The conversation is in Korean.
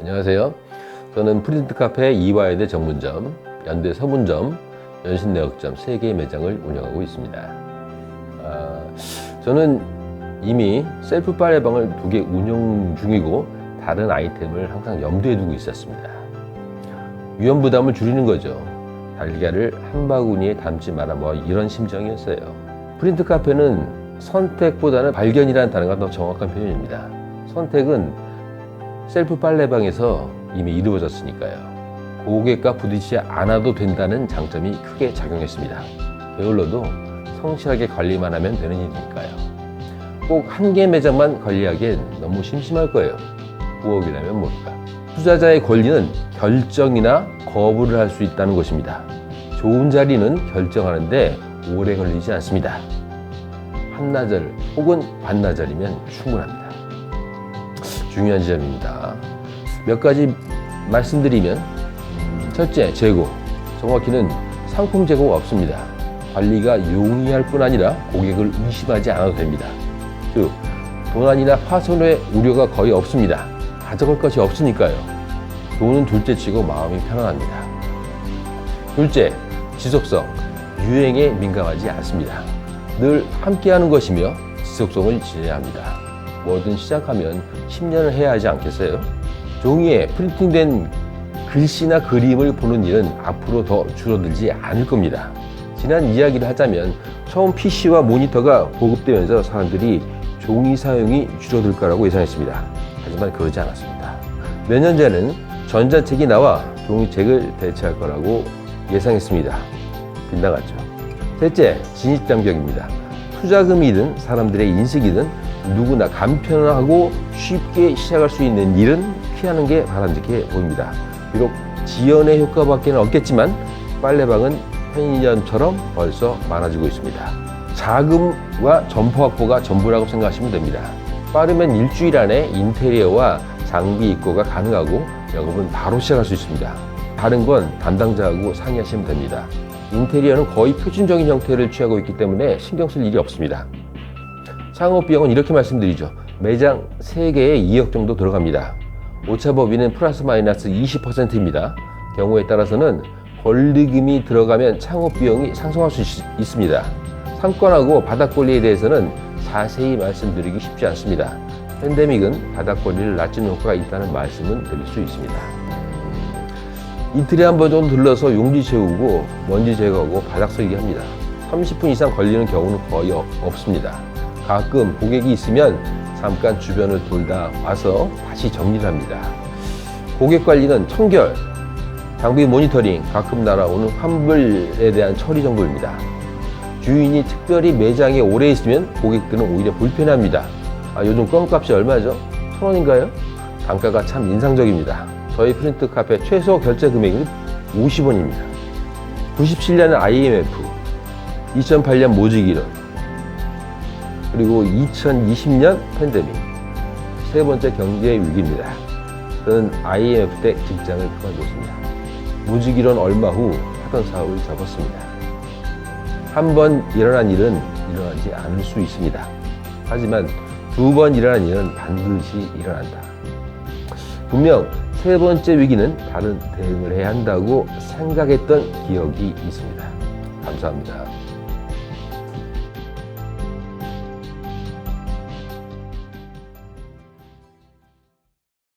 안녕하세요. 저는 프린트 카페 이화여대 전문점, 연대 서문점, 연신내역점 3개의 매장을 운영하고 있습니다. 아, 저는 이미 셀프 빨래방을 두 개 운영 중이고 다른 아이템을 항상 염두에 두고 있었습니다. 위험 부담을 줄이는 거죠. 달걀을 한 바구니에 담지 마라 뭐 이런 심정이었어요. 프린트 카페는 선택보다는 발견이라는 단어가 더 정확한 표현입니다. 선택은 셀프 빨래방에서 이미 이루어졌으니까요. 고객과 부딪히지 않아도 된다는 장점이 크게 작용했습니다. 게을러도 성실하게 관리만 하면 되는 일이니까요. 꼭 한 개 매장만 관리하기엔 너무 심심할 거예요. 부업이라면 모를까. 투자자의 권리는 결정이나 거부를 할 수 있다는 것입니다. 좋은 자리는 결정하는데 오래 걸리지 않습니다. 한나절 혹은 반나절이면 충분합니다. 중요한 지점입니다. 몇 가지 말씀드리면 첫째, 재고. 정확히는 상품 재고가 없습니다. 관리가 용이할 뿐 아니라 고객을 의심하지 않아도 됩니다. 즉, 도난이나 파손의 우려가 거의 없습니다. 가져갈 것이 없으니까요. 돈은 둘째 치고 마음이 편안합니다. 둘째, 지속성. 유행에 민감하지 않습니다. 늘 함께하는 것이며 지속성을 지해야 합니다. 뭐든 시작하면 10년을 해야 하지 않겠어요? 종이에 프린팅된 글씨나 그림을 보는 일은 앞으로 더 줄어들지 않을 겁니다. 지난 이야기를 하자면 처음 PC와 모니터가 보급되면서 사람들이 종이 사용이 줄어들 거라고 예상했습니다. 하지만 그러지 않았습니다. 몇 년 전에는 전자책이 나와 종이책을 대체할 거라고 예상했습니다. 빗나갔죠. 셋째, 진입장벽입니다. 투자금이든 사람들의 인식이든 누구나 간편하고 쉽게 시작할 수 있는 일은 피하는 게 바람직해 보입니다. 비록 지연의 효과밖에 는 없겠지만 빨래방은 편의점처럼 벌써 많아지고 있습니다. 자금과 점포 확보가 전부라고 생각하시면 됩니다. 빠르면 일주일 안에 인테리어와 장비 입고가 가능하고 영업은 바로 시작할 수 있습니다. 다른 건 담당자하고 상의하시면 됩니다. 인테리어는 거의 표준적인 형태를 취하고 있기 때문에 신경 쓸 일이 없습니다. 창업 비용은 이렇게 말씀드리죠. 매장 3개에 2억 정도 들어갑니다. 오차법인은 플러스 마이너스 20%입니다. 경우에 따라서는 권리금이 들어가면 창업 비용이 상승할 수 있, 있습니다. 상권하고 바닥 권리에 대해서는 자세히 말씀드리기 쉽지 않습니다. 팬데믹은 바닥 권리를 낮추는 효과가 있다는 말씀은 드릴 수 있습니다. 이틀에 한 번 정도 들러서 용지 채우고 먼지 제거하고 바닥 설기 합니다. 30분 이상 걸리는 경우는 거의 어- 없습니다. 가끔 고객이 있으면 잠깐 주변을 돌다 와서 다시 정리를 합니다. 고객 관리는 청결, 장비 모니터링, 가끔 날아오는 환불에 대한 처리 정도입니다. 주인이 특별히 매장에 오래 있으면 고객들은 오히려 불편합니다. 아, 요즘 껌값이 얼마죠? 천 원인가요? 단가가 참 인상적입니다. 저희 프린트 카페 최소 결제 금액은 50원입니다. 97년은 IMF, 2008년 모직이론, 그리고 2020년 팬데믹, 세 번째 경제 위기입니다. 저는 IMF 때 직장을 그만뒀습니다. 무직이론 얼마 후 하던 사업을 접었습니다. 한 번 일어난 일은 일어나지 않을 수 있습니다. 하지만 두 번 일어난 일은 반드시 일어난다. 분명 세 번째 위기는 다른 대응을 해야 한다고 생각했던 기억이 있습니다. 감사합니다.